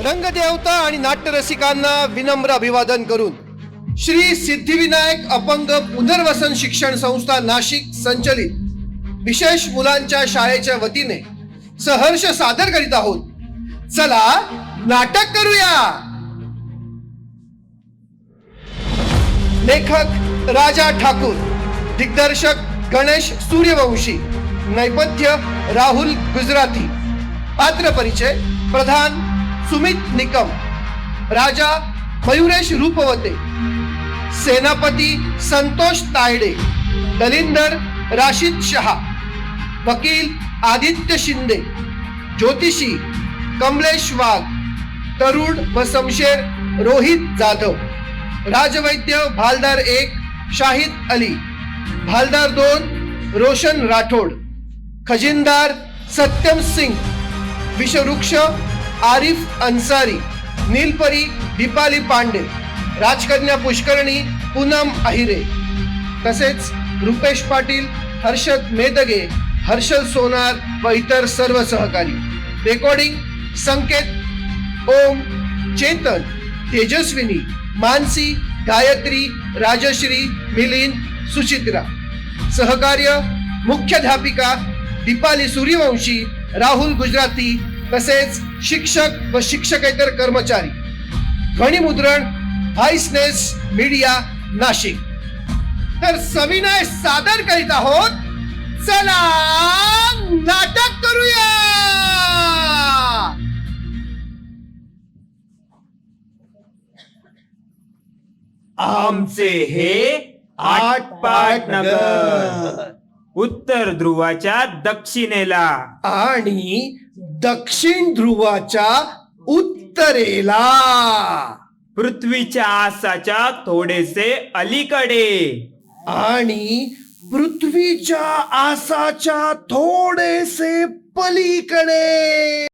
रंगदेवता आणि नाट्यरसिकांना विनम्र अभिवादन करून श्री सिद्धिविनायक अपंग पुनर्वसन शिक्षण संस्था नाशिक संचलित विशेष मुलांच्या शाळेच्या वतीने सहर्ष सादर करीत आहोत. चला नाटक करूया! लेखक राजा ठाकूर दिग्दर्शक गणेश सूर्यवंशी नैपथ्य राहुल गुजराती पात्र परिचय प्रधान सुमित निकम राजा मयुरेश रूपवते सेनापती संतोष तायडे दलिंदर राशिद शहा वकील आदित्य शिंदे ज्योतिषी कमलेश वाघ तरुण व समशेर रोहित जाधव राजवैद्य भालदार एक शाहिद अली भालदार दोन रोशन राठोड खजिनदार सत्यम सिंग विषवृक्ष आरिफ अन्सारी नीलपरी दीपाली पांडे राजकन्या पुष्करणी पूनम अहिरे तसेच रुपेश पाटील हर्षद मेदगे हर्षल सोनार व इतर सर्व सहकारी. रेकॉर्डिंग संकेत ओम चेतन तेजस्विनी मानसी गायत्री राजश्री मिलिंद सुचित्रा. सहकार्य मुख्याध्यापिका दीपाली सूर्यवंशी राहुल गुजराती तसेच शिक्षक व शिक्षकेतर कर्मचारी. ध्वनिमुद्रण व्हाईसनेस मीडिया नाशिक. तर सविनय सादर करीत आहोत. चला नाटक करूया! आमचे हे आटपाट नगर उत्तर ध्रुवाच्या दक्षिणेला. आणि दक्षिण ध्रुवाच्या उत्तरेला. पृथ्वीच्या आसाच्या थोडेसे अलीकडे. आणि पृथ्वीच्या आसाच्या थोडेसे पलीकडे.